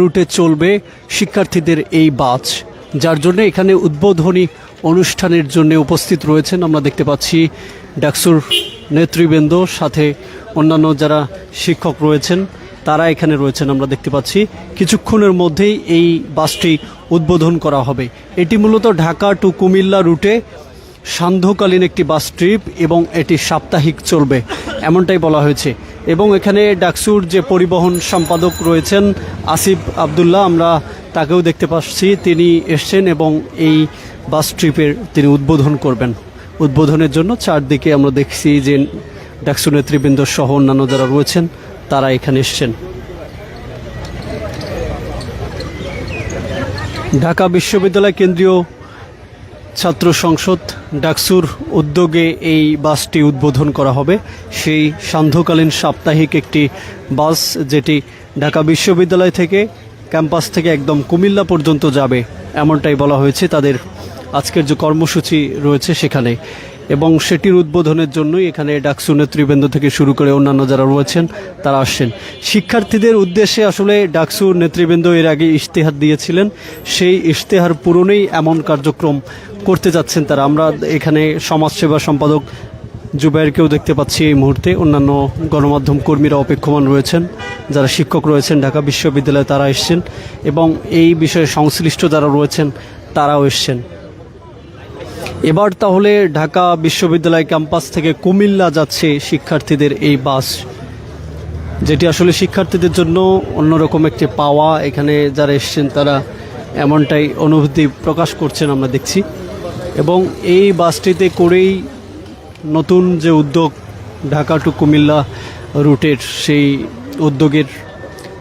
রুটে চলবে শিক্ষার্থীদের এই বাস, যার জন্য এখানে উদ্বোধনী অনুষ্ঠানের জন্য উপস্থিত রয়েছেন। আমরা দেখতে পাচ্ছি ডাকসুর নেতৃবৃন্দ, সাথে অন্যান্য যারা শিক্ষক রয়েছেন, তারা এখানে রয়েছেন। আমরা দেখতে পাচ্ছি কিছুক্ষণের মধ্যেই এই বাসটি উদ্বোধন করা হবে। এটি মূলত ঢাকা টু কুমিল্লা রুটে সান্ধ্যকালীন একটি বাস ট্রিপ এবং এটি সাপ্তাহিক চলবে, এমনটাই বলা হয়েছে। এবং এখানে ডাকসুর যে পরিবহন সম্পাদক রয়েছেন আসিফ আবদুল্লাহ, আমরা তাকেও দেখতে পাচ্ছি। তিনি এসছেন এবং এই বাস ট্রিপের তিনি উদ্বোধন করবেন। উদ্বোধনের জন্য চারদিকে আমরা দেখছি যে ডাকসু নেতৃবৃন্দ সহ অন্যান্য যারা রয়েছেন, তারা এখানে এসছেন। ঢাকা বিশ্ববিদ্যালয় কেন্দ্রীয় ছাত্র সংসদ ডাকসুর উদ্যোগে এই বাসটি উদ্বোধন করা হবে। সেই সান্ধ্যকালীন সাপ্তাহিক একটি বাস যেটি ঢাকা বিশ্ববিদ্যালয় থেকে ক্যাম্পাস থেকে একদম কুমিল্লা পর্যন্ত যাবে, এমনটাই বলা হয়েছে। তাদের আজকের যে কর্মসূচি রয়েছে সেখানে। এবং সেটির উদ্বোধনের জন্যই এখানে ডাকসু নেতৃবৃন্দ থেকে শুরু করে অন্যান্য যারা রয়েছেন, তারা আসছেন। শিক্ষার্থীদের উদ্দেশ্যে আসলে ডাকসু নেতৃবৃন্দ এর আগে ইশতেহার দিয়েছিলেন। সেই ইশতেহার পূরণেই এমন কার্যক্রম করতে যাচ্ছেন তারা। আমরা এখানে সমাজসেবা সম্পাদক জুবাইরকেও দেখতে পাচ্ছি এই মুহূর্তে। অন্যান্য গণমাধ্যম কর্মীরা অপেক্ষমান রয়েছেন। যারা শিক্ষক রয়েছেন, ঢাকা বিশ্ববিদ্যালয়ে তারা এসছেন এবং এই বিষয়ে সংশ্লিষ্ট যারা রয়েছেন, তারাও এসছেন। এবার তাহলে ঢাকা বিশ্ববিদ্যালয় ক্যাম্পাস থেকে কুমিল্লা যাচ্ছে শিক্ষার্থীদের এই বাস। যেটি আসলে শিক্ষার্থীদের জন্য অন্যরকম একটি পাওয়া। এখানে যারা এসছেন তারা এমনটাই অনুভূতি প্রকাশ করছেন আমরা দেখছি। এবং এই বাসটিতে করেই নতুন যে উদ্যোগ ঢাকা টু কুমিল্লা রুটের, সেই উদ্যোগের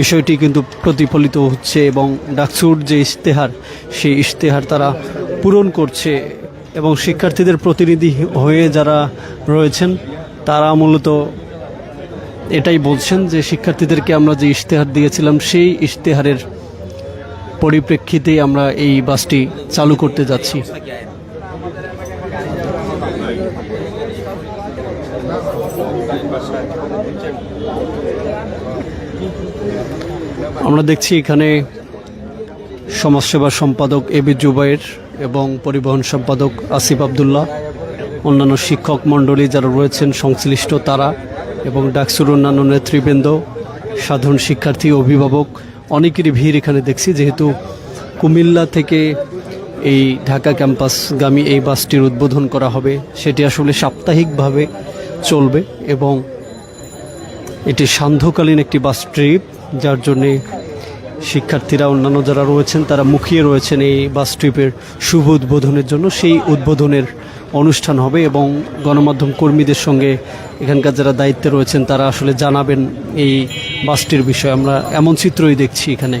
বিষয়টি কিন্তু প্রতিফলিত হচ্ছে এবং ডাকসুর যে ইশতেহার, সেই ইশতেহার তারা পূরণ করছে এবং শিক্ষার্থীদের প্রতিনিধি হয়ে যারা রয়েছেন, তারা মূলত এটাই বলছেন যে শিক্ষার্থীদেরকে আমরা যে ইশতেহার দিয়েছিলাম, সেই ইশতেহারের পরিপ্রেক্ষিতেই আমরা এই বাসটি চালু করতে যাচ্ছি। আমরা দেখছি এখানে সমাজসেবা সম্পাদক এবি জুবাইর এবং পরিবহন সম্পাদক আসিফ আবদুল্লাহ, অন্যান্য শিক্ষক মণ্ডলী যারা রয়েছেন, সংশ্লিষ্ট তারা এবং ডাকসুর অন্যান্য নেতৃবৃন্দ, সাধারণ শিক্ষার্থী, অভিভাবক, অনেকেরই ভিড় এখানে দেখছি। যেহেতু কুমিল্লা থেকে এই ঢাকা ক্যাম্পাসগামী এই বাসটির উদ্বোধন করা হবে, সেটি আসলে সাপ্তাহিকভাবে চলবে এবং এটি সান্ধ্যকালীন একটি বাস ট্রিপ, যার জন্যে শিক্ষার্থীরা, অন্যান্য যারা রয়েছেন, তারা মুখিয়ে রয়েছেন এই বাস ট্রিপের শুভ উদ্বোধনের জন্য। সেই উদ্বোধনের অনুষ্ঠান হবে এবং গণমাধ্যম কর্মীদের সঙ্গে এখানকার যারা দায়িত্বে রয়েছেন, তারা আসলে জানাবেন এই বাসটির বিষয়ে। আমরা এমন চিত্রই দেখছি এখানে।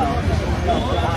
Oh,